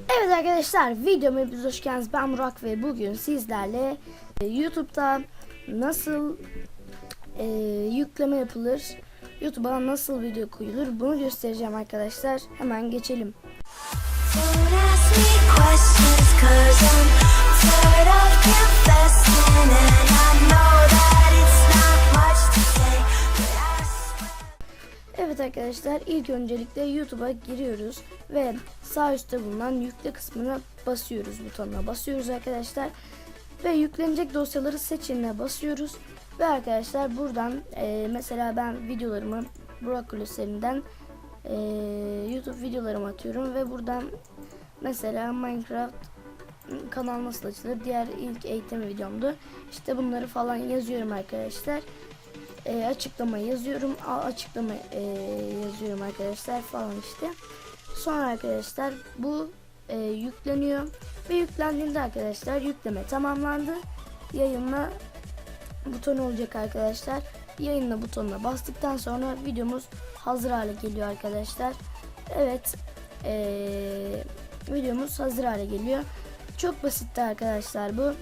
Evet arkadaşlar videoma hepiniz hoş geldiniz. Ben Murat ve bugün sizlerle e, YouTube'da nasıl e, yükleme yapılır, YouTube'a nasıl video koyulur bunu göstereceğim arkadaşlar. Hemen geçelim. Arkadaşlar ilk öncelikle YouTube'a giriyoruz ve sağ üstte bulunan yükle kısmına basıyoruz butonuna basıyoruz arkadaşlar ve yüklenecek dosyaları seçeneğine basıyoruz ve arkadaşlar buradan e, mesela ben videolarımı Burak Kulüslerinden e, YouTube videolarımı atıyorum ve buradan mesela Minecraft kanal nasıl açılır? Diğer ilk eğitim videomdu. İşte bunları falan yazıyorum arkadaşlar e, açıklama yazıyorum. Açıklama e, yazıyorum arkadaşlar falan işte. Sonra arkadaşlar bu e, yükleniyor ve yüklendiğinde arkadaşlar yükleme tamamlandı. Yayınla butonu olacak arkadaşlar. Yayınla butonuna bastıktan sonra videomuz hazır hale geliyor arkadaşlar. Evet e, videomuz hazır hale geliyor. Çok basitti arkadaşlar bu.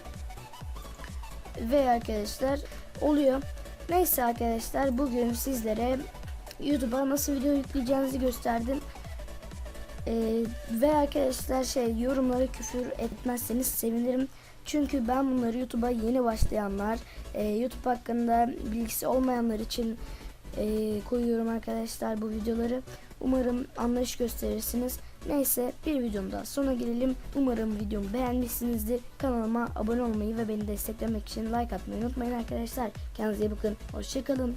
Ve arkadaşlar oluyor. Neyse arkadaşlar bugün sizlere YouTube'a nasıl video yükleyeceğinizi gösterdim. Ee, ve arkadaşlar şey yorumlara küfür etmezseniz sevinirim. Çünkü ben bunları YouTube'a yeni başlayanlar, e, YouTube hakkında bilgisi olmayanlar için e, koyuyorum arkadaşlar bu videoları. Umarım anlayış gösterirsiniz. Neyse bir videom daha sona gelelim. Umarım videomu beğenmişsinizdir. Kanalıma abone olmayı ve beni desteklemek için like atmayı unutmayın arkadaşlar. Kendinize iyi bakın. Hoşçakalın.